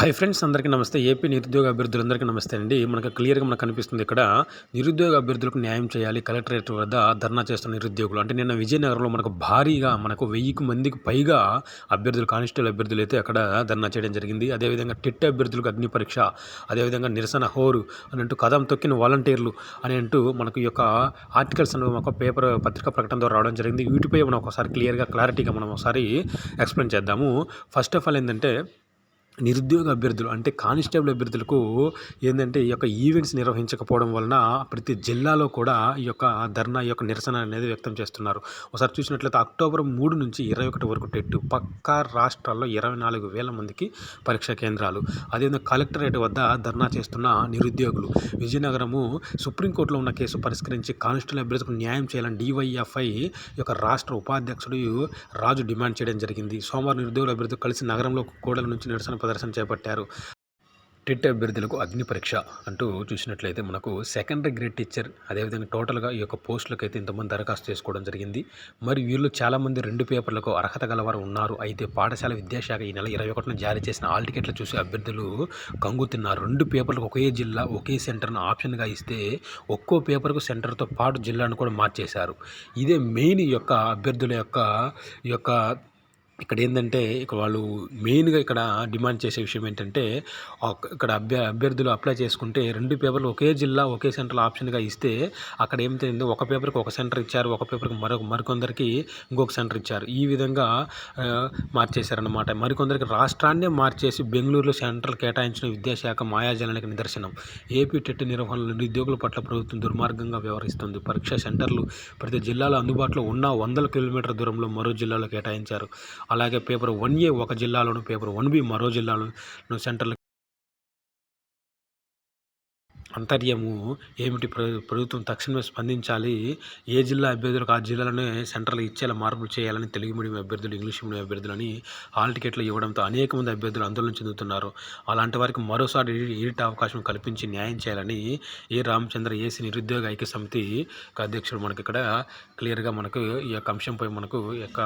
Hi friends అందరికీ నమస్తే. AP నిరుద్యోగ అభ్యర్థులందరికీ నమస్తే అండి. మనకు క్లియర్గా మనకు కనిపిస్తుంది ఇక్కడ నిరుద్యోగ అభ్యర్థులకు న్యాయం చేయాలి కలెక్టరేట్ వద్ద ధర్నా చేస్తున్న నిరుద్యోగులు. అంటే నిన్న విజయనగరంలో మనకు భారీగా మనకు వెయ్యికి మందికి పైగా అభ్యర్థులు కానిస్టేబుల్ అభ్యర్థులు అయితే అక్కడ ధర్నా చేయడం జరిగింది. అదేవిధంగా టిట్ అభ్యర్థులకు అగ్ని పరీక్ష అదేవిధంగా నిరసన హోరు అని అంటూ కథం తొక్కిన వాలంటీర్లు అని అంటూ మనకు ఈ యొక్క ఆర్టికల్స్ అనేవి ఒక పేపర్ పత్రికా ప్రకటన ద్వారా రావడం జరిగింది. వీటిపై మనం ఒకసారి క్లియర్గా క్లారిటీగా మనం ఒకసారి ఎక్స్ప్లెయిన్ చేద్దాము. ఫస్ట్ ఆఫ్ ఆల్ ఏంటంటే నిరుద్యోగ అభ్యర్థులు అంటే కానిస్టేబుల్ అభ్యర్థులకు ఏంటంటే ఈ యొక్క ఈవెంట్స్ నిర్వహించకపోవడం వలన ప్రతి జిల్లాలో కూడా ఈ యొక్క ధర్నా ఈ యొక్క నిరసన అనేది వ్యక్తం చేస్తున్నారు. ఒకసారి చూసినట్లయితే అక్టోబర్ మూడు నుంచి ఇరవై ఒకటి వరకు టెట్ పక్కా రాష్ట్రాల్లో ఇరవై నాలుగు వేల మందికి పరీక్షా కేంద్రాలు. అదేవిధంగా కలెక్టరేట్ వద్ద ధర్నా చేస్తున్న నిరుద్యోగులు. విజయనగరము సుప్రీంకోర్టులో ఉన్న కేసు పరిష్కరించి కానిస్టేబుల్ అభ్యర్థులకు న్యాయం చేయాలని డివైఎఫ్ఐ యొక్క రాష్ట్ర ఉపాధ్యక్షుడు రాజు డిమాండ్ చేయడం జరిగింది. సోమవారం నిరుద్యోగుల అభ్యర్థులు కలిసి నగరంలో కూడల నుంచి నిరసన ప్రదర్శన చేపట్టారు. టెట్ అభ్యర్థులకు అగ్ని పరీక్ష అంటూ చూసినట్లయితే మనకు సెకండరీ గ్రేడ్ టీచర్ అదేవిధంగా టోటల్గా ఈ యొక్క పోస్టులకు అయితే ఇంతమంది దరఖాస్తు చేసుకోవడం జరిగింది. మరి వీళ్ళు చాలామంది రెండు పేపర్లకు అర్హత గలవారు ఉన్నారు. అయితే పాఠశాల విద్యాశాఖ ఈ నెల ఇరవై ఒకటిన జారీ చేసిన ఆల్ టికెట్లు చూసి అభ్యర్థులు కంగుతున్నారు రెండు పేపర్లకు ఒకే జిల్లా ఒకే సెంటర్ను ఆప్షన్గా ఇస్తే ఒక్కో పేపర్కు సెంటర్తో పాటు జిల్లాను కూడా మార్చేశారు. ఇదే మెయిన్ ఈ యొక్క అభ్యర్థుల యొక్క ఈ యొక్క ఇక్కడ ఏంటంటే ఇక్కడ వాళ్ళు మెయిన్గా ఇక్కడ డిమాండ్ చేసే విషయం ఏంటంటే ఇక్కడ అభ్య అభ్యర్థులు అప్లై చేసుకుంటే రెండు పేపర్లు ఒకే జిల్లా ఒకే సెంటర్ ఆప్షన్గా ఇస్తే అక్కడ ఏమిటంటే ఒక పేపర్కి ఒక సెంటర్ ఇచ్చారు ఒక పేపర్కి మరొక మరికొందరికి ఇంకొక సెంటర్ ఇచ్చారు. ఈ విధంగా మార్చేశారనమాట మరికొందరికి రాష్ట్రాన్నే మార్చేసి బెంగళూరులో సెంటర్ కేటాయించిన విద్యాశాఖ మాయాజలానికి నిదర్శనం. ఏపీ టెట్ నిర్వహణలో నిరుద్యోగుల పట్ల ప్రభుత్వం దుర్మార్గంగా వ్యవహరిస్తుంది. పరీక్షా సెంటర్లు ప్రతి జిల్లాలో అందుబాటులో ఉన్న వందల కిలోమీటర్ల దూరంలో మరో జిల్లాలో కేటాయించారు. అలాగే పేపర్ వన్ ఏ ఒక జిల్లాలోను పేపర్ వన్ బి మరో జిల్లాలోను సెంటర్లు అంతర్యము ఏమిటి ప్రభుత్వం తక్షణమే స్పందించాలి? ఏ జిల్లా అభ్యర్థులకు ఆ జిల్లాలోనే సెంటర్లు ఇచ్చేలా మార్పులు చేయాలని తెలుగు మీడియం అభ్యర్థులు ఇంగ్లీష్ మీడియం అభ్యర్థులని హాల్ టికెట్లు ఇవ్వడంతో అనేక మంది అభ్యర్థులు ఆందోళన చెందుతున్నారు. అలాంటి వారికి మరోసారి ఎడిట్ అవకాశం కల్పించి న్యాయం చేయాలని ఏ రామచంద్ర ఏసీ నిరుద్యోగ ఐక్య సమితి అధ్యక్షుడు మనకి ఇక్కడ క్లియర్గా మనకు ఈ యొక్క అంశంపై మనకు యొక్క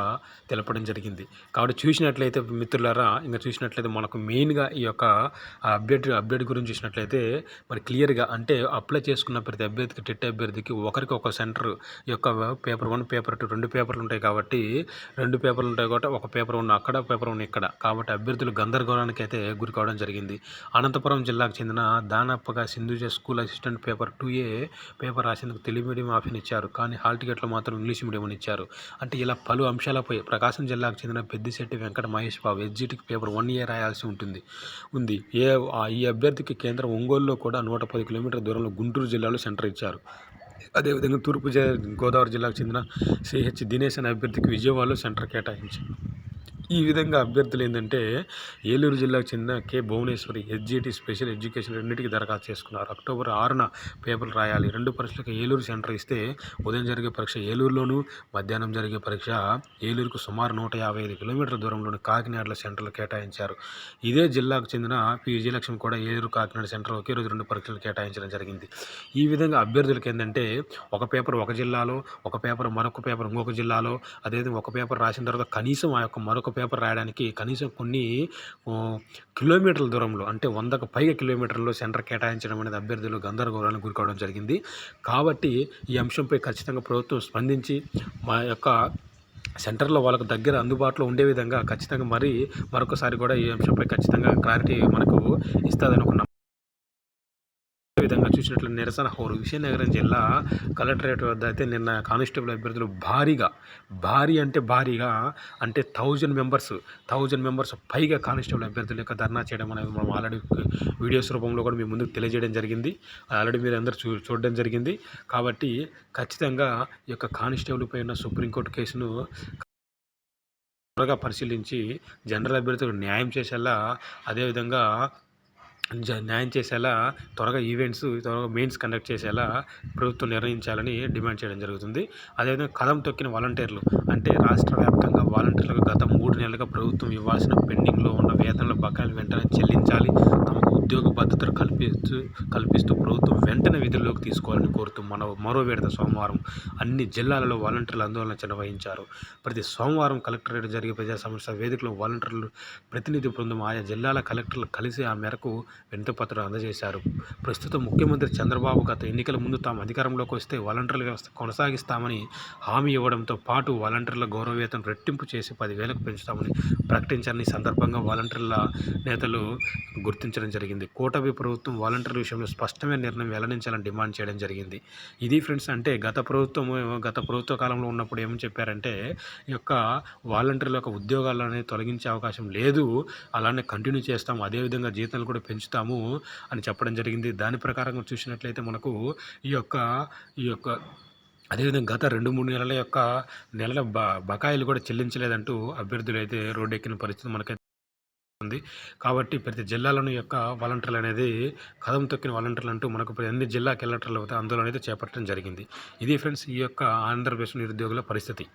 తెలపడం జరిగింది. కాబట్టి చూసినట్లయితే మిత్రులారా ఇంకా చూసినట్లయితే మనకు మెయిన్గా ఈ యొక్క అభ్యర్థి అప్డేట్ గురించి చూసినట్లయితే మరి క్లియర్ క్లియర్గా అంటే అప్లై చేసుకున్న ప్రతి అభ్యర్థికి టెట్ అభ్యర్థికి ఒకరికి ఒక సెంటర్ యొక్క పేపర్ వన్ పేపర్ టూ రెండు పేపర్లు ఉంటాయి కాబట్టి రెండు పేపర్లు ఉంటాయి కాబట్టి ఒక పేపర్ ఉన్న అక్కడ పేపర్ ఉన్న ఇక్కడ. కాబట్టి అభ్యర్థులు గందరగోళానికి అయితే గురి కావడం జరిగింది. అనంతపురం జిల్లాకు చెందిన దానప్పగా Sindhuja school assistant paper two A paper రాసేందుకు Telugu medium option ఇచ్చారు. కానీ హాల్ టికెట్లు మాత్రం ఇంగ్లీష్ మీడియం ఇచ్చారు. అంటే ఇలా పలు అంశాలపై ప్రకాశం జిల్లాకు చెందిన పెద్దిశెట్టి వెంకట మహేష్ బాబు ఎగ్జిట్కి పేపర్ వన్ ఏ రాయాల్సి ఉంటుంది. ఉంది. ఏ ఈ అభ్యర్థికి కేంద్రం ఒంగోలులో కూడా నూట పది పది కిలోమీటర్ల దూరంలో గుంటూరు జిల్లాలో సెంటర్ ఇచ్చారు. అదేవిధంగా తూర్పు గోదావరి జిల్లాకు చెందిన సిహెచ్ దినేష్ అనే అభ్యర్థికి విజయవాడలో సెంటర్ కేటాయించారు. ఈ విధంగా అభ్యర్థులు ఏంటంటే ఏలూరు జిల్లాకు చెందిన K. Bhuvaneswari SGT special education రెండింటికి దరఖాస్తు చేసుకున్నారు. అక్టోబర్ ఆరున పేపర్లు రాయాలి. రెండు పరీక్షలకు ఏలూరు సెంటర్ ఇస్తే ఉదయం జరిగే పరీక్ష ఏలూరులోను మధ్యాహ్నం జరిగే పరీక్ష ఏలూరుకు సుమారు నూట యాభై ఐదు కిలోమీటర్ల దూరంలోని కాకినాడలో సెంటర్లు కేటాయించారు. ఇదే జిల్లాకు చెందిన పి విజయలక్ష్మి కూడా ఏలూరు కాకినాడ సెంటర్ ఒకే రోజు రెండు పరీక్షలు కేటాయించడం జరిగింది. ఈ విధంగా అభ్యర్థులకు ఏంటంటే ఒక పేపర్ ఒక జిల్లాలో ఒక పేపర్ మరొక పేపర్ ఇంకొక జిల్లాలో అదేవిధంగా ఒక పేపర్ రాసిన తర్వాత కనీసం ఆ యొక్క మరొక పేపర్ రాయడానికి కనీసం కొన్ని కిలోమీటర్ల దూరంలో అంటే వందకు పైగా కిలోమీటర్లో సెంటర్ కేటాయించడం అనేది అభ్యర్థులు గందరగోళానికి గురికావడం జరిగింది. కాబట్టి ఈ అంశంపై ఖచ్చితంగా ప్రభుత్వం స్పందించి మా యొక్క సెంటర్లో వాళ్ళకు దగ్గర అందుబాటులో ఉండే విధంగా ఖచ్చితంగా మరి మరొకసారి కూడా ఈ అంశంపై ఖచ్చితంగా క్లారిటీ మనకు ఇస్తుందని ఒక విధంగా చూసినట్లు నిరసన హోరు. విజయనగరం జిల్లా కలెక్టరేట్ వద్ద అయితే నిన్న కానిస్టేబుల్ అభ్యర్థులు భారీగా భారీ అంటే భారీగా అంటే థౌజండ్ మెంబర్స్ థౌజండ్ మెంబర్స్ పైగా కానిస్టేబుల్ అభ్యర్థుల యొక్క ధర్నా చేయడం అనేది మనం ఆల్రెడీ వీడియోస్ రూపంలో కూడా మీ ముందుకు తెలియజేయడం జరిగింది. ఆల్రెడీ మీరు అందరూ చూ చూడడం జరిగింది. కాబట్టి ఖచ్చితంగా ఈ యొక్క కానిస్టేబుల్ పైన సుప్రీంకోర్టు కేసును త్వరగా పరిశీలించి జనరల్ అభ్యర్థులకు న్యాయం చేసేలా అదేవిధంగా న్యాయం చేసేలా త్వరగా ఈవెంట్స్ త్వరగా మెయిన్స్ కండక్ట్ చేసేలా ప్రభుత్వం నిర్ణయించాలని డిమాండ్ చేయడం జరుగుతుంది. అదేవిధంగా కదం తొక్కిన వాలంటీర్లు అంటే రాష్ట్ర వ్యాప్తంగా వాలంటీర్లకు గత మూడు నెలలుగా ప్రభుత్వం ఇవ్వాల్సిన పెండింగ్లో ఉన్న వేతనాల బకాయిలు వెంటనే చెల్లించాలి. తమకు ఉద్యోగ భద్రతలు కల్పిస్తూ కల్పిస్తూ ప్రభుత్వం వెంటనే విధుల్లోకి తీసుకోవాలని కోరుతూ మన మరో విడత సోమవారం అన్ని జిల్లాలలో వాలంటీర్లు ఆందోళన నిర్వహించారు. ప్రతి సోమవారం కలెక్టరేట్ జరిగే ప్రజా సమస్య వేదికలో వాలంటీర్లు ప్రతినిధి బృందం ఆయా జిల్లాల కలెక్టర్లు కలిసి ఆ మేరకు వినతిపత్రం అందజేశారు. ప్రస్తుతం ముఖ్యమంత్రి చంద్రబాబు గత ఎన్నికల ముందు తాము అధికారంలోకి వస్తే వాలంటీర్ల వ్యవస్థ కొనసాగిస్తామని హామీ ఇవ్వడంతో పాటు వాలంటీర్ల గౌరవవేతనం రెట్టింపు చేసి పదివేలకు పెంచుతామని ప్రకటించారని సందర్భంగా వాలంటీర్ల నేతలు గుర్తించడం జరిగింది. కూటమి ప్రభుత్వం వాలంటీర్ల విషయంలో స్పష్టమైన నిర్ణయం వెల్లడించాలని డిమాండ్ చేయడం జరిగింది. ఇది ఫ్రెండ్స్ అంటే గత ప్రభుత్వం గత ప్రభుత్వ కాలంలో ఉన్నప్పుడు ఏమని చెప్పారంటే ఈ యొక్క వాలంటీర్ల యొక్క ఉద్యోగాలు అనేది తొలగించే అవకాశం లేదు అలానే కంటిన్యూ చేస్తాం అదేవిధంగా జీతాలు కూడా ఉంచుతాము అని చెప్పడం జరిగింది. దాని ప్రకారంగా చూసినట్లయితే మనకు ఈ యొక్క ఈ యొక్క అదేవిధంగా గత రెండు మూడు నెలల యొక్క నెలల బ బకాయిలు కూడా చెల్లించలేదంటూ అభ్యర్థులు అయితే రోడ్డెక్కిన పరిస్థితి మనకైతే ఉంది. కాబట్టి ప్రతి జిల్లాలోని యొక్క వాలంటీర్లు అనేది కదం తొక్కిన వాలంటీర్లు అంటూ మనకు ప్రతి అన్ని జిల్లా కలెక్టర్లు అయితే ఆందోళన అయితే చేపట్టడం జరిగింది. ఇది ఫ్రెండ్స్ ఈ యొక్క ఆంధ్రప్రదేశ్ నిరుద్యోగుల పరిస్థితి.